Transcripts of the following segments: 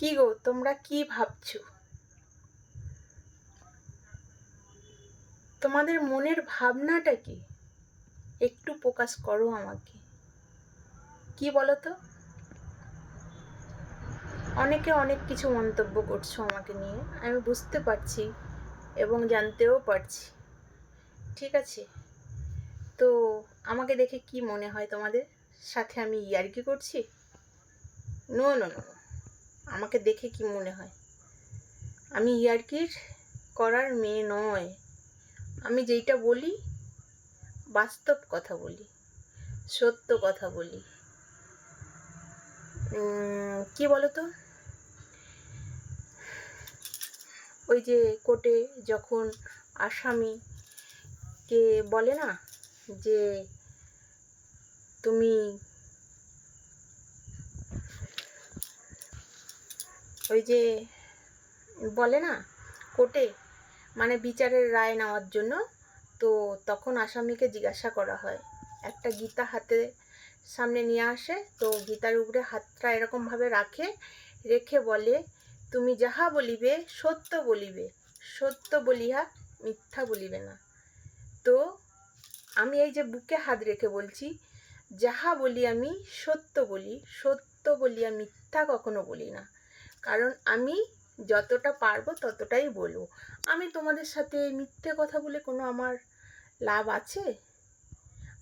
কি গো, তোমরা কি ভাবছ? তোমাদের মনের ভাবনাটা কি? একটু প্রকাশ করো আমাকে। কি বলো তো অনেকে অনেক কিছু মন্তব্য করছ আমাকে নিয়ে, আমি বুঝতে পারছি এবং জানতেও পারছি। ঠিক আছে? তো আমাকে দেখে কি মনে হয় তোমাদের? সাথে আমি ইয়ার্কি করছি? নো নো নো আমাকে দেখে কি মনে হয়? আমি ইয়ার্কির করার মেয়ে নয়। আমি যেইটা বলি, বাস্তব কথা বলি, সত্য কথা বলি। কি বলো তো ওই যে কোর্টে যখন আসামিকে বলে না যে, তুমি ওই যে বলে না, কোর্টে মানে বিচারের রায় নেওয়ার জন্য, তো তখন আসামিকে জিজ্ঞাসা করা হয়। একটা গীতা হাতে সামনে নিয়ে আসে, তো গীতার উপরে হাতটা এরকমভাবে রাখে, রেখে বলে, তুমি যাহা বলিবে, সত্য বলিবে। সত্য বলিয়া মিথ্যা বলিবে না। তো আমি এই যে বুকে হাত রেখে বলছি, যাহা বলি আমি সত্য বলি, সত্য বলিয়া মিথ্যা কখনো বলি না। কারণ আমি যতটা পারব ততটাই বলব। আমি তোমাদের সাথে মিথ্যে কথা বলে কোনো আমার লাভ আছে?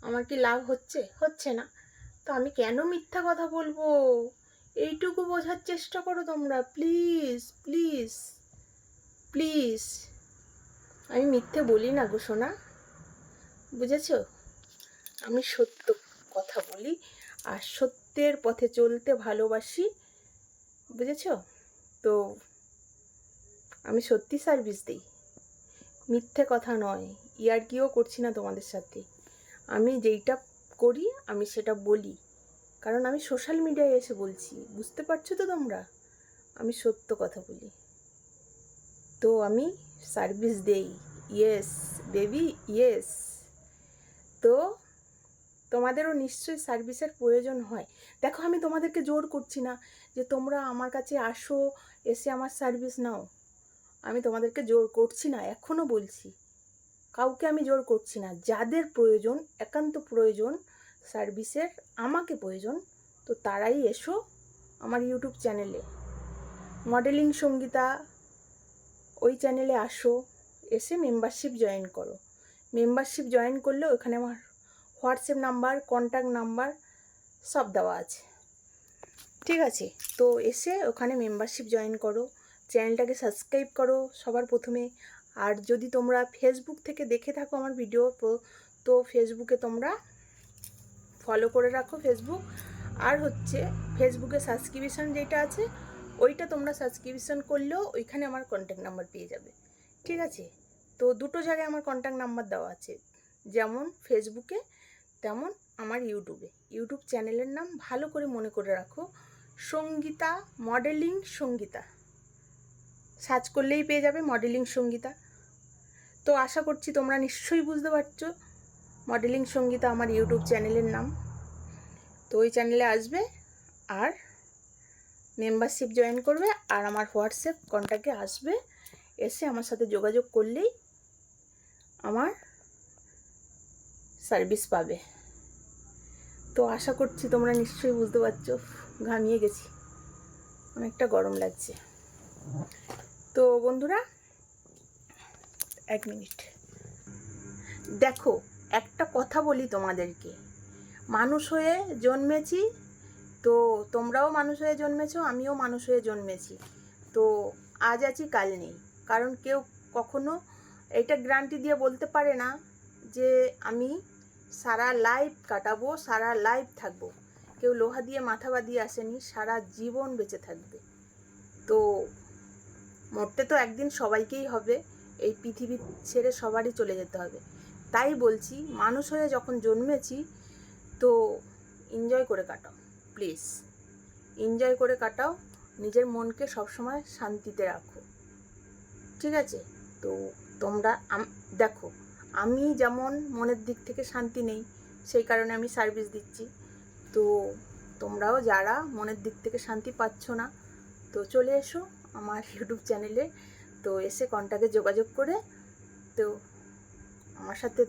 আমার কি লাভ হচ্ছে? হচ্ছে না। তো আমি কেন মিথ্যা কথা বলব? এইটুকু বোঝার চেষ্টা করো তোমরা, প্লিজ প্লিজ প্লিজ। আমি মিথ্যে বলি না গো সোনা, বুঝেছ? আমি সত্য কথা বলি আর সত্যের পথে চলতে ভালোবাসি। বুঝেছ? তো আমি সত্যি সার্ভিস দিই। মিথ্যে কথা নয়। ইয়ার্কিও করছি না তোমাদের সাথে? আমি যেইটা করি, আমি সেটা বলি। কারণ আমি সোশ্যাল মিডিয়ায় এসে বলছি। বুঝতে পারছ তো তোমরা? আমি সত্য কথা বলি। তো আমি সার্ভিস দেই। ইয়েস বেবি ইয়েস তো তোমাদেরও নিশ্চয়ই সার্ভিসের প্রয়োজন হয়। দেখো আমি তোমাদেরকে জোর করছি না যে তোমরা আমার কাছে আসো, এসে আমার সার্ভিস নাও। আমি তোমাদেরকে জোর করছি না এখনও বলছি। কাউকে আমি জোর করছি না। যাদের প্রয়োজন, একান্ত প্রয়োজন সার্ভিসের আমাকে প্রয়োজন, তো তারাই এসো আমার ইউটিউব চ্যানেলে মডেলিং সঙ্গীতা, ওই চ্যানেলে আসো, এসে মেম্বারশিপ জয়েন করো। মেম্বারশিপ জয়েন করলে ওখানে আমার হোয়াটসঅ্যাপ নাম্বার, কন্ট্যাক্ট নাম্বার সব দেওয়া আছে। ঠিক আছে? তো এসে ওখানে মেম্বারশিপ জয়েন করো। চ্যানেলটাকে সাবস্ক্রাইব করো সবার প্রথমে। আর যদি তোমরা ফেসবুক থেকে দেখে থাকো আমার ভিডিও তো ফেসবুকে তোমরা ফলো করে রাখো ফেসবুক আর হচ্ছে ফেসবুকে সাবস্ক্রিপশন যেটা আছে, ওইটা তোমরা সাবস্ক্রিপশন করলেও ওইখানে আমার কন্ট্যাক্ট নাম্বার পেয়ে যাবে। ঠিক আছে? তো দুটো জায়গায় আমার কন্ট্যাক্ট নাম্বার দেওয়া আছে। যেমন ফেসবুকে তেমন আমার ইউটিউবে। ইউটিউব চ্যানেলের নাম ভালো করে মনে করে রাখো, সঙ্গীতা মডেলিং সঙ্গীতা। সার্চ করলেই পেয়ে যাবে মডেলিং সঙ্গীতা। তো আশা করছি তোমরা নিশ্চয়ই বুঝতে পারছ মডেলিং সঙ্গীতা আমার ইউটিউব চ্যানেলের নাম। তো ওই চ্যানেলে আসবে আর মেম্বারশিপ জয়েন করবে আর আমার হোয়াটসঅ্যাপ কন্ট্যাক্টে আসবে, এসে আমার সাথে যোগাযোগ করলেই আমার সার্ভিস পাবে। তো আশা করছি তোমরা নিশ্চয়ই বুঝতে পারছ, ঘামিয়ে গেছি। অনেকটা গরম লাগছে। তো বন্ধুরা, এক মিনিট। দেখো, একটা কথা বলি তোমাদেরকে। মানুষ হয়ে জন্মেছি, তো তোমরাও মানুষ হয়ে জন্মেছো, আমিও মানুষ হয়ে জন্মেছি। তো আজ আছি, কাল নেই। কারণ কেউ কখনো এটা গ্যারান্টি দিয়ে বলতে পারে না যে আমি সারা লাইফ কাটাবো, সারা লাইফ থাকব। কেউ লোহা দিয়ে, মাথা বাঁধিয়ে আসেনি, সারা জীবন বেঁচে থাকবে। তো মরতে তো একদিন সবাইকেই হবে, এই পৃথিবী ছেড়ে সবারই চলে যেতে হবে। তাই বলছি, মানুষ হয়ে যখন জন্মেছি, তো এনজয় করে কাটাও প্লিজ এনজয় করে কাটাও, নিজের মনকে সবসময় শান্তিতে রাখো। ঠিক আছে? তো তোমরা দেখো আমি যেমন মনের দিক থেকে শান্তি নেই, সেই কারণে আমি সার্ভিস দিচ্ছি। তো তোমরাও যারা মনের দিক থেকে শান্তি পাচ্ছ না, তো চলে এসো আমার ইউটিউব চ্যানেলে তো এসে কন্ট্যাক্টে যোগাযোগ করে, তো আমার সাথে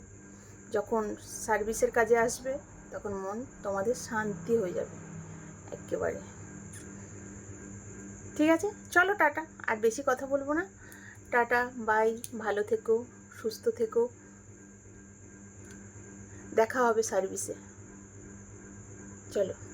যখন সার্ভিসের কাজে আসবে, তখন মন তোমাদের শান্তি হয়ে যাবে একেবারে। ঠিক আছে? চলো টাটা, আর বেশি কথা বলব না। টাটা বাই ভালো থেকো, সুস্থ থেকো। দেখা হবে সার্ভিসে চলো।